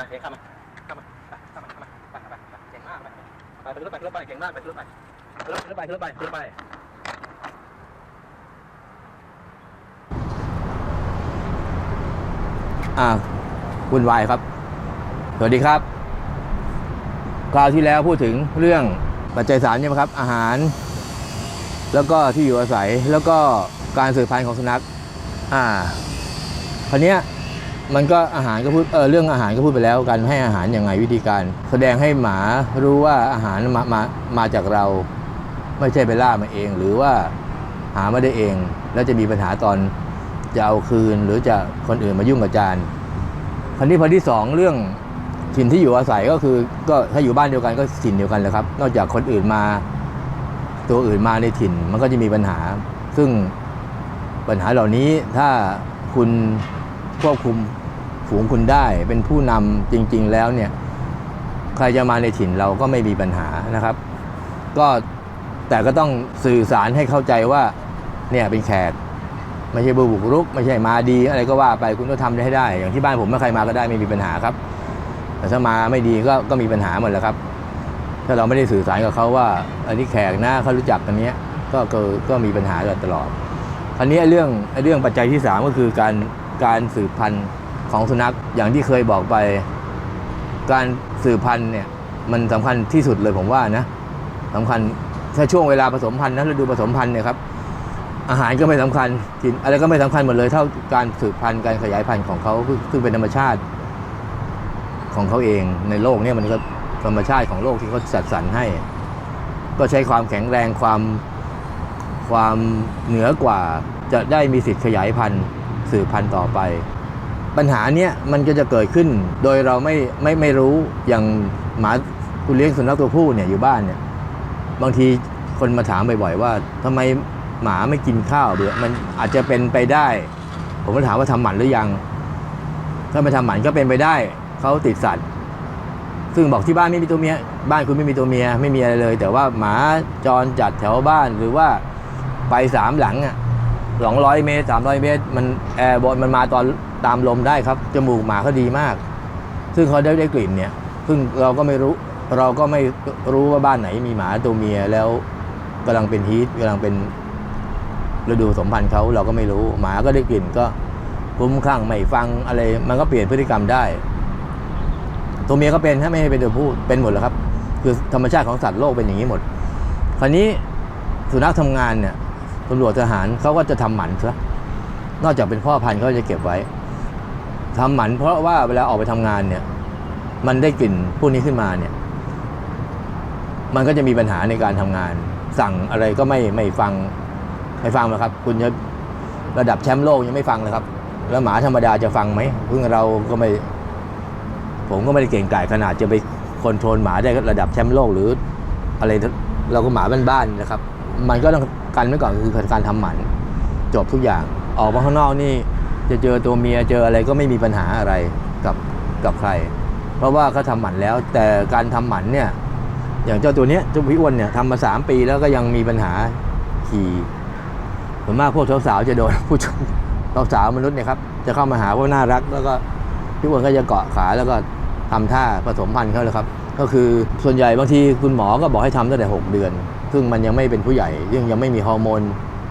ไปเองข้ามาเข้ามาไปเข้ามาเข้ามาไปไปไปเก่งมากไปไปไปขึ้นรถไปขึ้นรถไปเก่งมากไปขึ้นรถไปขึ้นรถไปขึ้นรถไปขึ้นรถไปอ่าวุ่นวายครับ สวัสดีครับ คราวที่แล้วพูดถึงเรื่องปัจจัยสามใช่ไหมครับ อาหาร แล้วก็ที่อยู่อาศัยแล้วก็การสืบพันธุ์ของสุนัข อ่าคราวเนี้ย มันก็อาหารก็พูดเออเรื่องอาหารก็พูดไปแล้วการให้อาหารยังไงวิธีการ แสดงให้หมารู้ว่าอาหารมามามาจากเรา ไม่ใช่ไปล่ามาเอง หรือว่าหาไม่ได้เอง แล้วจะมีปัญหาตอนจะเอาคืนหรือจะคนอื่นมายุ่งกับจานคราวนี้พอที่สองเรื่องถิ่นที่อยู่อาศัยก็คือ ก็ถ้าอยู่บ้านเดียวกันก็ถิ่นเดียวกันแหละครับ นอกจากคนอื่นมา ตัวอื่นมาในถิ่นมันก็จะมีปัญหา ซึ่งปัญหาเหล่านี้ถ้าคุณควบคุม ฝูงคุณได้เป็นผู้นำจริง ๆ แล้วเนี่ยใครจะมาในถิ่นเราก็ไม่มีปัญหานะครับ ก็แต่ก็ต้องสื่อสารให้เข้าใจว่าเนี่ยเป็นแขกไม่ใช่บุกรุก ไม่ใช่มาดี อะไรก็ว่าไปคุณก็ทำได้ให้ได้ อย่างที่บ้านผมไม่ใครมาก็ได้ไม่มีปัญหาครับ แต่ถ้ามาไม่ดีก็ก็มีปัญหาหมดแล้วครับ ถ้าเราไม่ได้สื่อสารกับเขาว่า อันนี้แขกนะเขารู้จักกันเนี้ยก็ก็ก็มีปัญหาตลอดคราวนี้เรื่องเรื่องปัจจัยที่สามก็คือการการสืบพันธุ์ ของสุนัขอย่างที่เคยบอกไป การสืบพันธุ์เนี่ยมันสำคัญที่สุดเลยผมว่านะสำคัญถ้าช่วงเวลาผสมพันธุ์นะฤดูผสมพันธุ์เนี่ยครับอาหารก็ไม่สำคัญกินอะไรก็ไม่สำคัญหมดเลย เท่าการสืบพันธุ์การขยายพันธุ์ของเขาซึ่งเป็นธรรมชาติของเขาเองในโลกเนี่ยมันก็ธรรมชาติของโลกที่เขาจัดสรรให้ ก็ใช้ความแข็งแรงความความเหนือกว่าจะได้มีสิทธิ์ขยายพันธุ์สืบพันธุ์ต่อไป ปัญหาเนี้ยมันก็จะเกิดขึ้น โดยเราไม่ไม่ไม่รู้อย่างหมาคุณเลี้ยงสุนัขตัวผู้เนี่ยอยู่บ้านเนี่ยบางทีคนมาถามบ่อยๆว่าทำไมหมาไม่กินข้าวเบื่อมันอาจจะเป็นไปได้ ผมก็ถามว่าทำหมันหรือยัง ถ้าไม่ทำหมันก็เป็นไปได้เขาติดสัตว์ ซึ่งบอกที่บ้านไม่มีตัวเมียบ้านคุณไม่มีตัวเมียไม่มีอะไรเลย แต่ว่าหมาจรจัดแถวบ้านหรือว่าไปสามหลังอะสองร้อยเมตรสามร้อยเมตร มันแอร์บอลมันมาตอน ตามลมได้ครับ จมูกหมาเขาดีมาก ซึ่งเขาได้ได้กลิ่นเนี่ยซึ่งเราก็ไม่รู้เราก็ไม่รู้ว่าบ้านไหนมีหมาตัวเมียแล้วกำลังเป็นฮีทกำลังเป็นฤดูสมพันธ์เขาเราก็ไม่รู้ หมาก็ได้กลิ่นก็คุ้มคลั่งไม่ฟังอะไร มันก็เปลี่ยนพฤติกรรมได้ ตัวเมียก็เป็นถ้าไม่เป็นตัวผู้เป็นหมดแล้วครับ คือธรรมชาติของสัตว์โลกเป็นอย่างนี้หมด คราวนี้สุนัขทำงานเนี่ยตำรวจทหารเขาก็จะทำหมันซะนอกจากเป็นพ่อพันธุ์เขาจะเก็บไว้ ทำหมันเพราะว่าเวลาออกไปทำงานเนี่ย มันได้กลิ่นพวกนี้ขึ้นมาเนี่ย มันก็จะมีปัญหาในการทำงาน สั่งอะไรก็ไม่ไม่ฟังไม่ฟังนะครับ คุณจะระดับแชมป์โลกยังไม่ฟังเลยครับ แล้วหมาธรรมดาจะฟังไหมเพิ่งเราก็ไม่ ผมก็ไม่ได้เก่งกาจขนาดจะไปคอนโทรลหมาได้ระดับแชมป์โลกหรือ อะไรเราก็หมาบ้านๆนะครับ มันก็ต้องกันไว้ก่อนคือการทำหมัน จบทุกอย่างออกมาข้างนอกนี่ จะเจอตัวเมียเจออะไรก็ไม่มีปัญหาอะไรกับกับใคร เพราะว่าเขาทำหมันแล้ว แต่การทำหมันเนี่ย อย่างเจ้าตัวเนี้ยเจ้าพี่อ้วนเนี่ยทำมาสามปีแล้วก็ยังมีปัญหาขี่ส่วนมากพวกสาวๆจะโดนผู้ชมสาวๆมนุษย์เนี่ยครับจะเข้ามาหาว่าน่ารัก แล้วก็พี่อ้วนก็จะเกาะขาแล้วก็ทำท่าผสมพันธุ์เขาเลยครับ ก็คือส่วนใหญ่บางทีคุณหมอก็บอกให้ทำตั้งแต่ 6 เดือน ซึ่งมันยังไม่เป็นผู้ใหญ่ยังยังไม่มีฮอร์โมน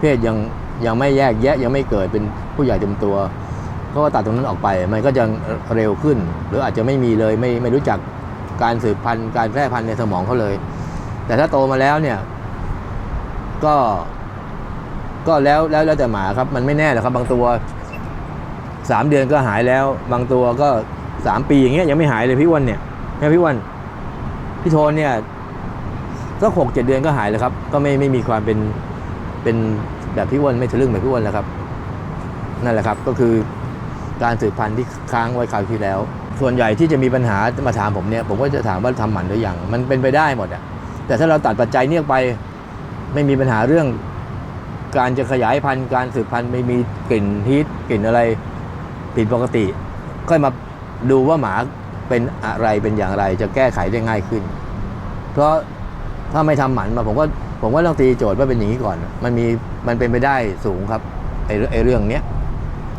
เพศยัง ยังไม่แยกแยะยังไม่เกิดเป็นผู้ใหญ่เต็มตัวเขาก็ตัดตรงนั้นออกไป มันก็จะเร็วขึ้น หรืออาจจะไม่มีเลยไม่ไม่รู้จักการสืบพันธุ์การแพร่พันธุ์ในสมองเขาเลย แต่ถ้าโตมาแล้วเนี่ย ก็ ก็แล้วแล้วแล้วแต่หมาครับ มันไม่แน่หรอกครับ บางตัวสามเดือนก็หายแล้ว บางตัวก็สามปีอย่างเงี้ยยังไม่หายเลยพี่วันเนี่ยแม่พี่วันพี่โทนเนี่ยก็หกเจ็ดเดือนก็หายแล้วครับ ก็ไม่ไม่มีความเป็นเป็น แบบพี่อ้วนไม่ทะลึ่งแบบพี่อ้วนแล้วครับ นั่นแหละครับก็คือการสืบพันธุ์ที่ค้างไว้คราวที่แล้ว ส่วนใหญ่ที่จะมีปัญหามาถามผมเนี่ยผมก็จะถามว่าทำหมันหรือยังมันเป็นไปได้หมดอะแต่ถ้าเราตัดปัจจัยเนี้ยไปไม่มีปัญหาเรื่อง การจะขยายพันธุ์การสืบพันธุ์ไม่มีกลิ่นฮีทกลิ่นอะไรผิดปกติ ค่อยมาดูว่าหมาเป็นอะไรเป็นอย่างไร จะแก้ไขได้ง่ายขึ้น เพราะถ้าไม่ทำหมันมาผมก็ ผมก็ต้องตีโจทย์ว่าเป็นอย่างนี้ก่อน มันมีมันเป็นไปได้สูงครับไอ้ไอ้เรื่องเนี้ย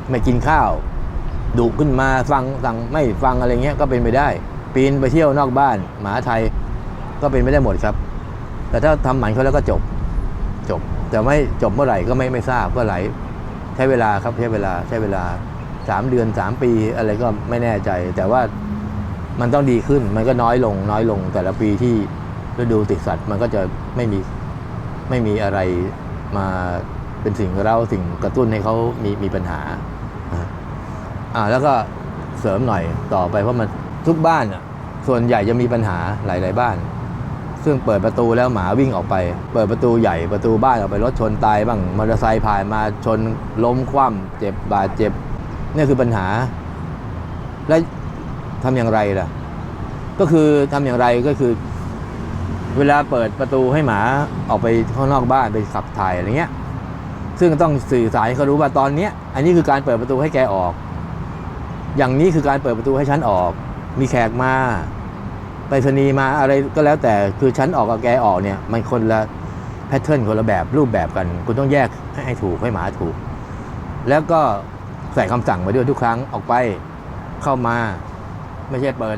ไม่กินข้าวดุขึ้นมาฟังสั่งไม่ฟังอะไรเงี้ยก็เป็นไปได้ ปีนไปเที่ยวนอกบ้าน หมาไทยก็เป็นไม่ได้หมดครับ แต่ถ้าทำหมันเขาแล้วก็จบจบ แต่ไม่จบเมื่อไหร่ก็ไม่ไม่ทราบก็ไหลใช้เวลาครับใช้เวลาใช้เวลาสามเดือนสามปีอะไรก็ไม่แน่ใจ แต่ว่ามันต้องดีขึ้นมันก็น้อยลงน้อยลงแต่ละปีที่ฤดูติดสัตว์มันก็จะไม่มี ไม่มีอะไรมาเป็นสิ่งเราสิ่งกระตุ้นให้เขามีมีปัญหาอ่าแล้วก็เสริมหน่อยต่อไปเพราะมันทุกบ้านอะส่วนใหญ่จะมีปัญหาหลาย ๆ บ้าน ซึ่งเปิดประตูแล้วหมาวิ่งออกไป เปิดประตูใหญ่ประตูบ้านออกไปรถชนตายบ้างมอเตอร์ไซค์ผ่านมาชนล้มคว่ำเจ็บบาดเจ็บนี่คือปัญหา และทำอย่างไรล่ะ ก็คือทำอย่างไรก็คือ เวลาเปิดประตูให้หมาออกไปข้างนอกบ้านไปขับถ่ายอะไรเงี้ย ซึ่งต้องสื่อสารให้เขารู้ว่าตอนเนี้ย อันนี้คือการเปิดประตูให้แกออก อย่างนี้คือการเปิดประตูให้ฉันออก มีแขกมาไปรษณีย์มาอะไรก็แล้วแต่คือฉันออกกับแกออกเนี่ย มันคนละแพทเทิร์นคนละแบบรูปแบบกัน คุณต้องแยกให้ถูกให้หมาถูก แล้วก็ใส่คำสั่งมาด้วยทุกครั้งออกไปเข้ามา ไม่ใช่เปิด